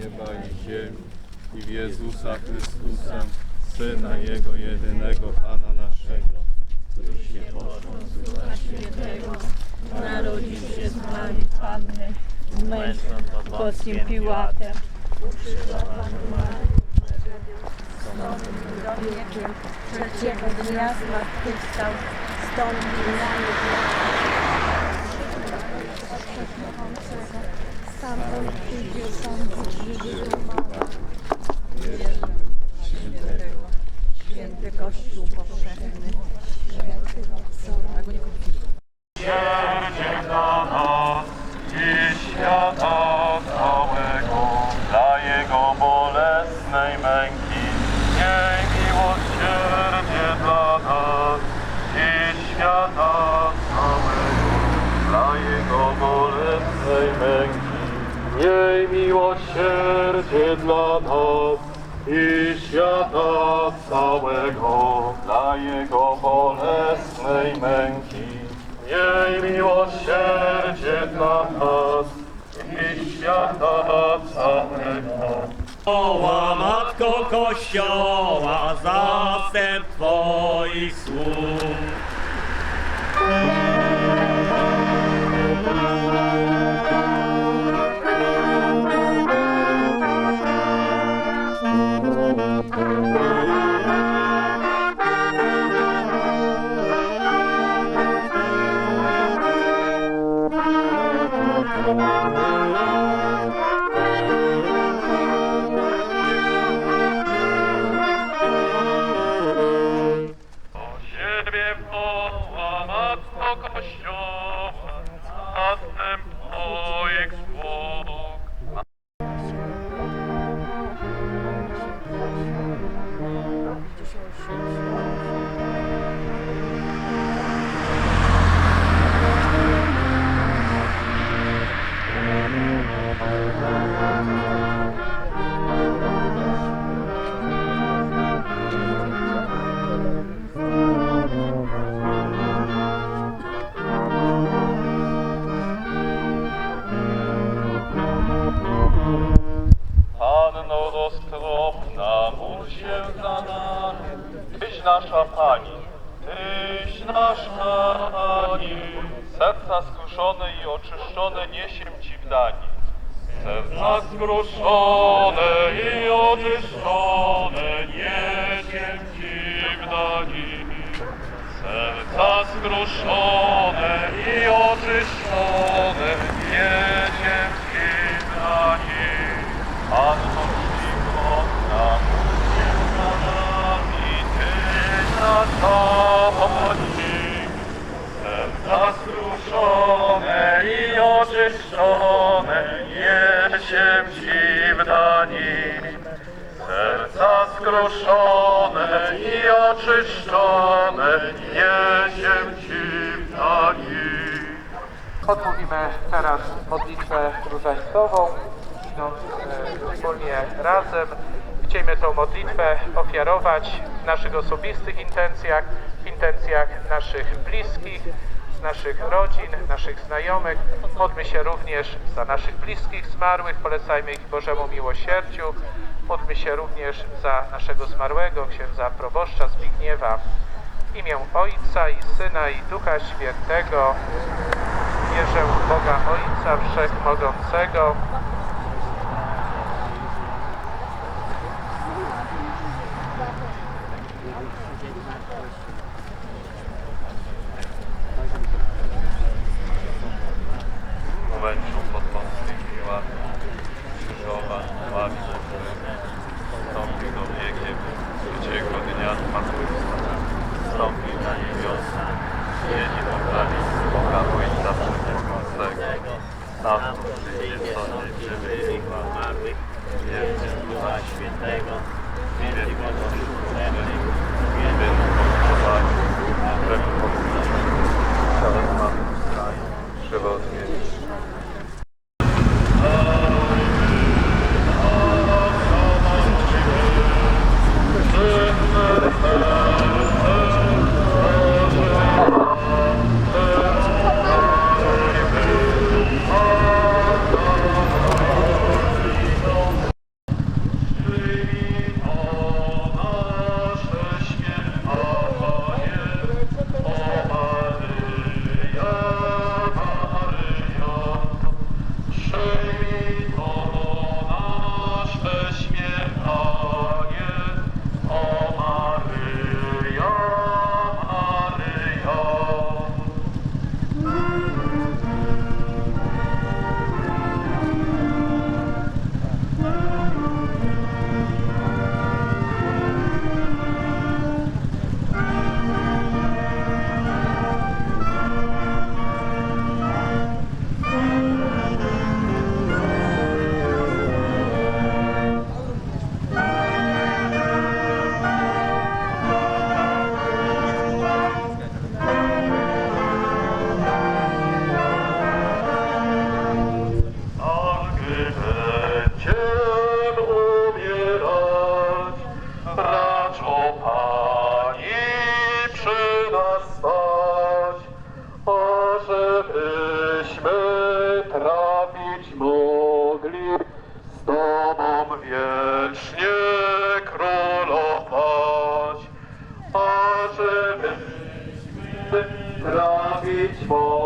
nieba i ziemi i w Jezusa Chrystusa, Syna Jego jedynego, Pana naszego, który się począł z Ducha Świętego, narodził się z Marii Panny, mężem pod Piłatem, trzeciego dnia zmartwychwstał, stąpił na niebo. Sam on przyjdzie sądzić Yeah. Miłosierdzie dla nas i świata całego, dla Jego bolesnej męki. Jej miłosierdzie dla nas i świata całego. Koła Matko Kościoła, zastęp Twoich słów. Panno roztropna, módl się za nami. Tyś nasza Pani, Tyś nasza Pani. Serca skruszone i oczyszczone niesiem Ci w dani. Serca skruszone i oczyszczone niesiem Ci w dani. Serca skruszone i oczyszczone niesiem Ci w dani. Panno czcigodna, módl się za nami, Pani. Serca skruszone i oczyszczone niesiem Ci w. Serca skruszone i oczyszczone niesiem Ci w dani. Odmówimy teraz modlitwę różańcową, idąc e, wspólnie razem. Chcielibyśmy tą modlitwę ofiarować w naszych osobistych intencjach, intencjach naszych bliskich, naszych rodzin, naszych znajomych. Módlmy się również za naszych bliskich zmarłych, polecajmy ich Bożemu miłosierdziu. Módlmy się również za naszego zmarłego księdza proboszcza Zbigniewa. W imię Ojca i Syna i Ducha Świętego wierzę w Boga Ojca Wszechmogącego, trafić mogli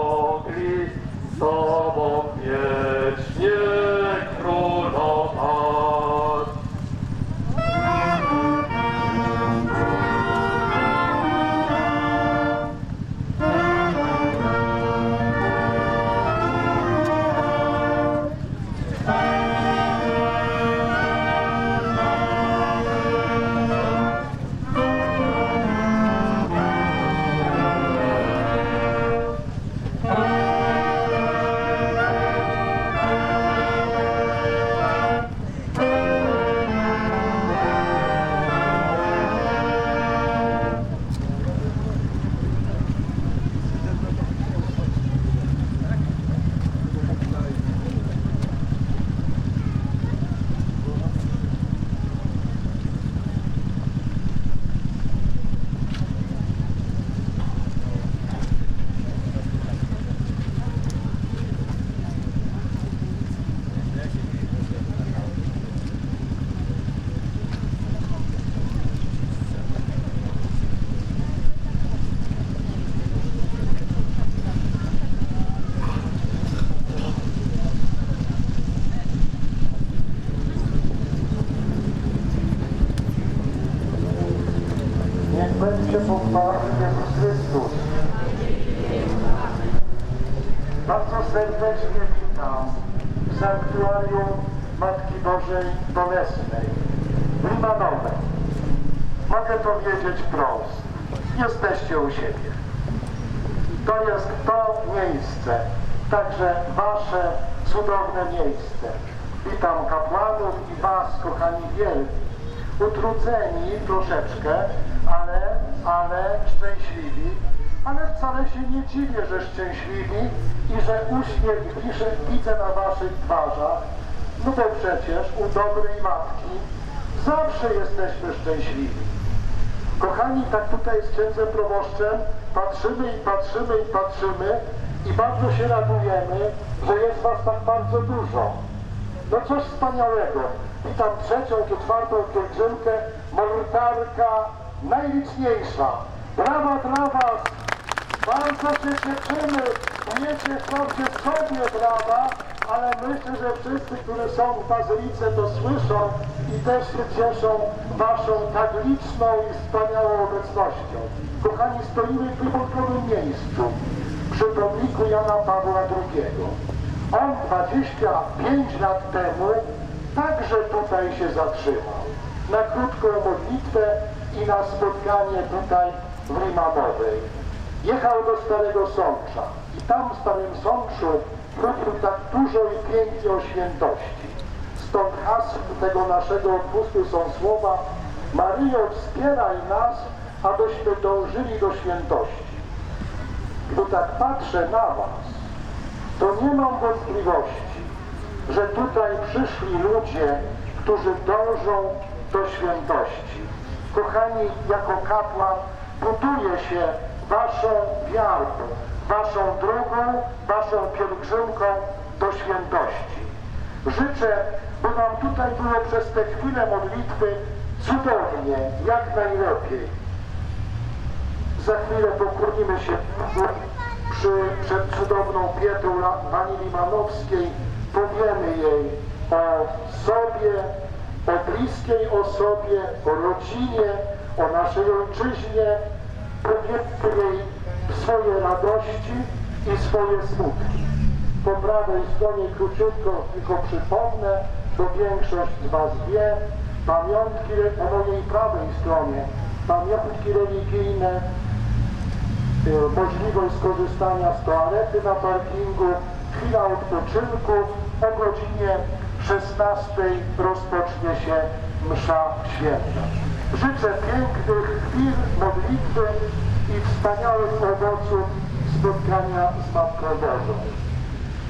Będzie pochwalony Jezus Chrystus. Bardzo serdecznie witam w sanktuarium Matki Bożej Bolesnej w Limanowej. Mogę powiedzieć prost. Jesteście u siebie. To jest to miejsce, także wasze cudowne miejsce. Witam kapłanów i was, kochani wielki utrudzeni troszeczkę, ale, ale szczęśliwi, ale wcale się nie dziwię, że szczęśliwi i że uśmiech wiszę, widzę na waszych twarzach, no bo przecież u dobrej matki zawsze jesteśmy szczęśliwi. Kochani, tak tutaj z księdzem proboszczem patrzymy i patrzymy i patrzymy i bardzo się radujemy, że jest was tak bardzo dużo. No coś wspaniałego. Witam trzecią czy czwartą pielgrzymkę, Molitarka najliczniejsza. Brawa dla was! Bardzo się cieszymy. Umiecie wprawdzie sobie brawa, ale myślę, że wszyscy, którzy są w Bazylice to słyszą i też się cieszą waszą tak liczną i wspaniałą obecnością. Kochani, stoimy w wyjątkowym miejscu przy pomniku Jana Pawła II. On 25 lat temu także tutaj się zatrzymał. Na krótką modlitwę i na spotkanie tutaj w Limanowej. Jechał do Starego Sącza i tam w Starym Sączu mówił tak dużo i pięknie o świętości. Stąd hasł tego naszego odpustu są słowa Maryjo, wspieraj nas, abyśmy dążyli do świętości. Gdy tak patrzę na Was, to nie mam wątpliwości, że tutaj przyszli ludzie, którzy dążą do świętości. Kochani, jako kapłan buduję się waszą wiarą, waszą drogą, waszą pielgrzymką do świętości. Życzę, by wam tutaj było przez te chwile modlitwy cudownie, jak najlepiej. Za chwilę pokłonimy się przy, przed cudowną pietą Pani Limanowskiej. Powiemy jej o sobie, o bliskiej osobie, o rodzinie, o naszej ojczyźnie. Powiemy jej swoje radości i swoje smutki. Po prawej stronie króciutko tylko przypomnę, bo większość z Was wie, pamiątki po mojej prawej stronie, pamiątki religijne, y, możliwość skorzystania z toalety na parkingu, chwila odpoczynku, o godzinie 16 rozpocznie się msza święta. Życzę pięknych chwil modlitwy i wspaniałych owoców spotkania z Matką Bożą.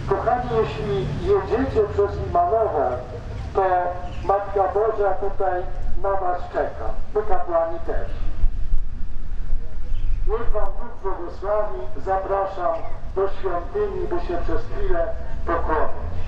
Kochani, jeśli jedziecie przez Limanowę, to Matka Boża tutaj na Was czeka. My kapłani też. Niech Wam Bóg błogosławi. Zapraszam do świątyni, by się przez chwilę poklonić.